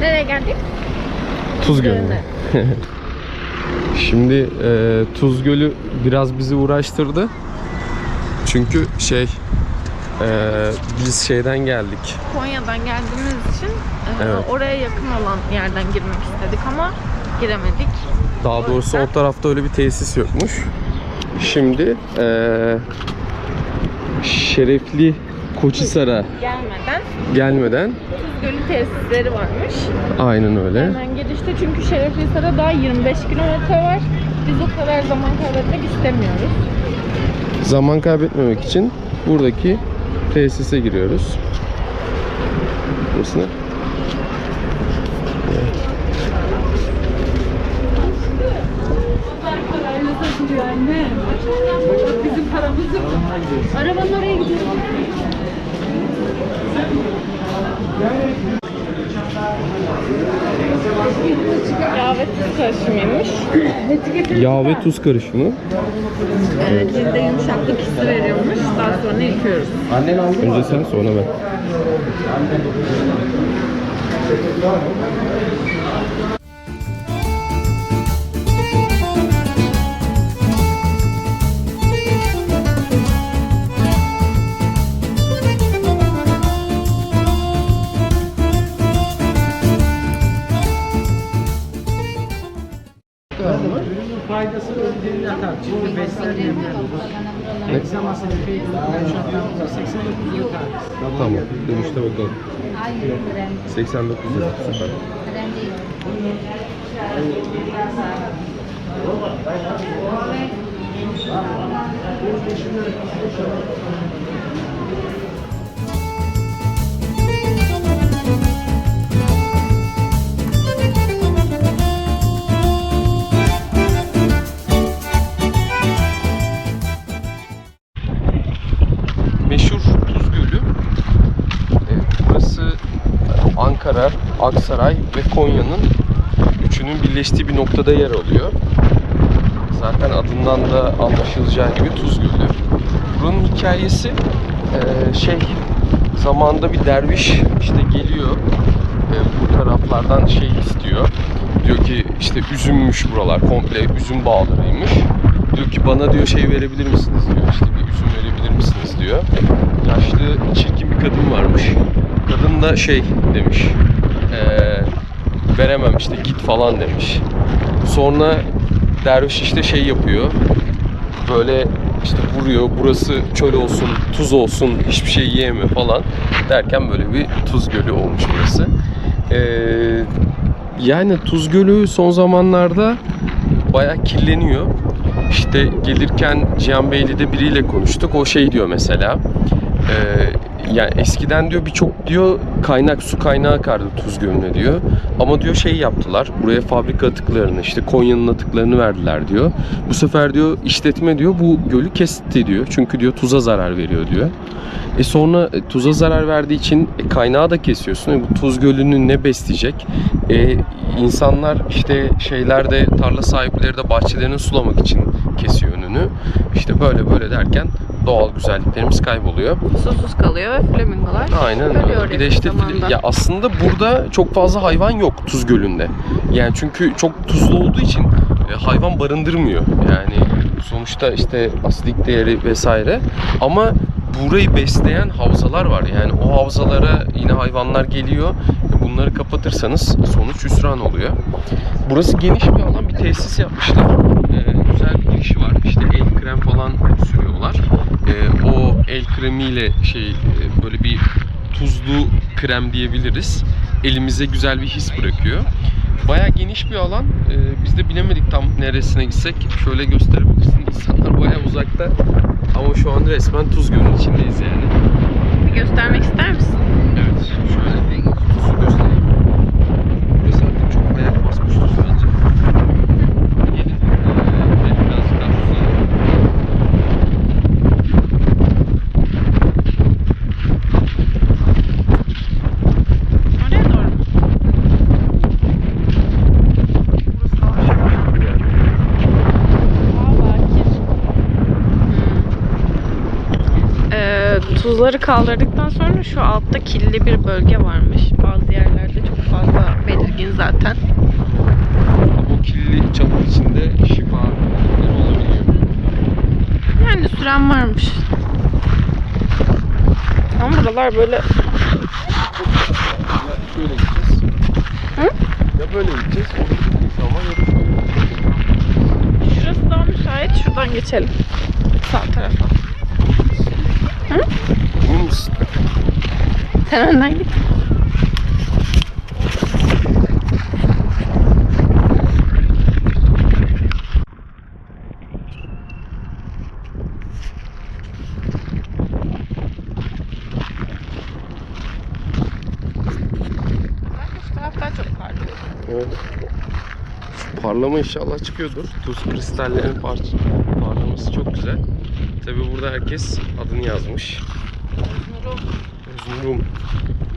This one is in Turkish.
Nereye geldik? Tuz Gölü. Gölü'ne. Şimdi e, Tuz Gölü biraz bizi uğraştırdı. Çünkü şey e, biz şeyden geldik. Konya'dan geldiğimiz için e, Evet. oraya yakın olan yerden girmek istedik ama giremedik. Daha O doğrusu yüzden- o tarafta öyle bir tesis yokmuş. Şimdi e, Şerefli Koçhisar'a Gelmeden gelmeden Tuz Gölü tesisleri varmış. aynen öyle. Hemen girişte çünkü Şereflisar'a daha 25 kilometre var. Biz o kadar zaman kaybetmek istemiyoruz. Zaman kaybetmemek için buradaki tesise giriyoruz. Burası ne? Yağ ve tuz karışımıymış. Yağ ve tuz karışımı. Ee, cilde yumuşaklık hissi veriyormuş. Daha sonra yıkıyoruz. Önce sen sonra ben. Atar. Çünkü besler. Egzama şu an 89 yıl tanesi. Tamam. Dönüşte bakalım. 89 lira. Süper. Meşhur Ankara, Aksaray ve Konya'nın üçünün birleştiği bir noktada yer alıyor. Zaten adından da anlaşılacağı gibi Tuz Gölü. Buranın hikayesi e, şey zamanda bir derviş işte geliyor e, bu taraflardan şey istiyor. Diyor ki işte üzümmüş buralar komple üzüm bağlarıymış. Diyor ki bana diyor şey verebilir misiniz diyor işte bir üzüm verebilir misiniz diyor. Yaşlı çirkin bir kadın varmış. Kadın şey demiş eee, veremem işte git falan demiş. Sonra derviş işte şey yapıyor böyle işte vuruyor burası çöl olsun tuz olsun hiçbir şey yiyeme falan derken böyle bir tuz gölü olmuş burası. Ee, yani tuz gölü son zamanlarda bayağı kirleniyor. İşte gelirken Cihan Beyli'de biriyle konuştuk. O şey diyor mesela. e, yani eskiden diyor birçok diyor kaynak su kaynağı akardı Tuz Gölü'ne diyor. Ama diyor şey yaptılar. Buraya fabrika atıklarını işte Konya'nın atıklarını verdiler diyor. Bu sefer diyor işletme diyor bu gölü kesti diyor. Çünkü diyor tuza zarar veriyor diyor. E sonra e, tuza zarar verdiği için e, kaynağı da kesiyorsun. E, bu tuz gölünü ne besleyecek? E, insanlar işte şeylerde tarla sahipleri de bahçelerini sulamak için kesiyor önünü. İşte böyle böyle derken doğal güzelliklerimiz kayboluyor. Susuz kalıyor ve flamingolar Aynen öyle. Bir de işte zamanda. ya aslında burada çok fazla hayvan yok Tuz Gölü'nde. Yani çünkü çok tuzlu olduğu için e, hayvan barındırmıyor. Yani sonuçta işte asidik değeri vesaire. Ama burayı besleyen havzalar var. Yani o havzalara yine hayvanlar geliyor. E, Bunları kapatırsanız sonuç hüsran oluyor. Burası geniş bir alan. Bir tesis yapmışlar. E, güzel bir girişi var. İşte el krem falan sürüyorlar. E, o el kremiyle şey e, böyle bir tuzlu krem diyebiliriz. Elimize güzel bir his bırakıyor. Baya geniş bir alan. Ee, biz de bilemedik tam neresine gitsek. Şöyle gösterebilirsin. İnsanlar baya uzakta. Ama şu an resmen Tuz Gölü'nün içindeyiz yani. Bir göstermek ister misin? Evet. Şöyle bir tuzu göstereyim. Tuzları kaldırdıktan sonra şu altta kirli bir bölge varmış. Bazı yerlerde çok fazla belirgin zaten. Bu kirli çamur içinde şifa olabiliyor. Yani süren varmış. Ama buralar böyle Ya şöyle gideceğiz. Hı? Ya böyle gideceğiz. Ama ya da şöyle gideceğiz. şurası daha müsait. Şuradan geçelim. Sağ tarafa. Misin? Sen önden git. Evet. Parlama inşallah çıkıyordur. Tuz kristallerinin par parlaması çok güzel. Tabi burada herkes adını yazmış. Außenrum. Außenrum.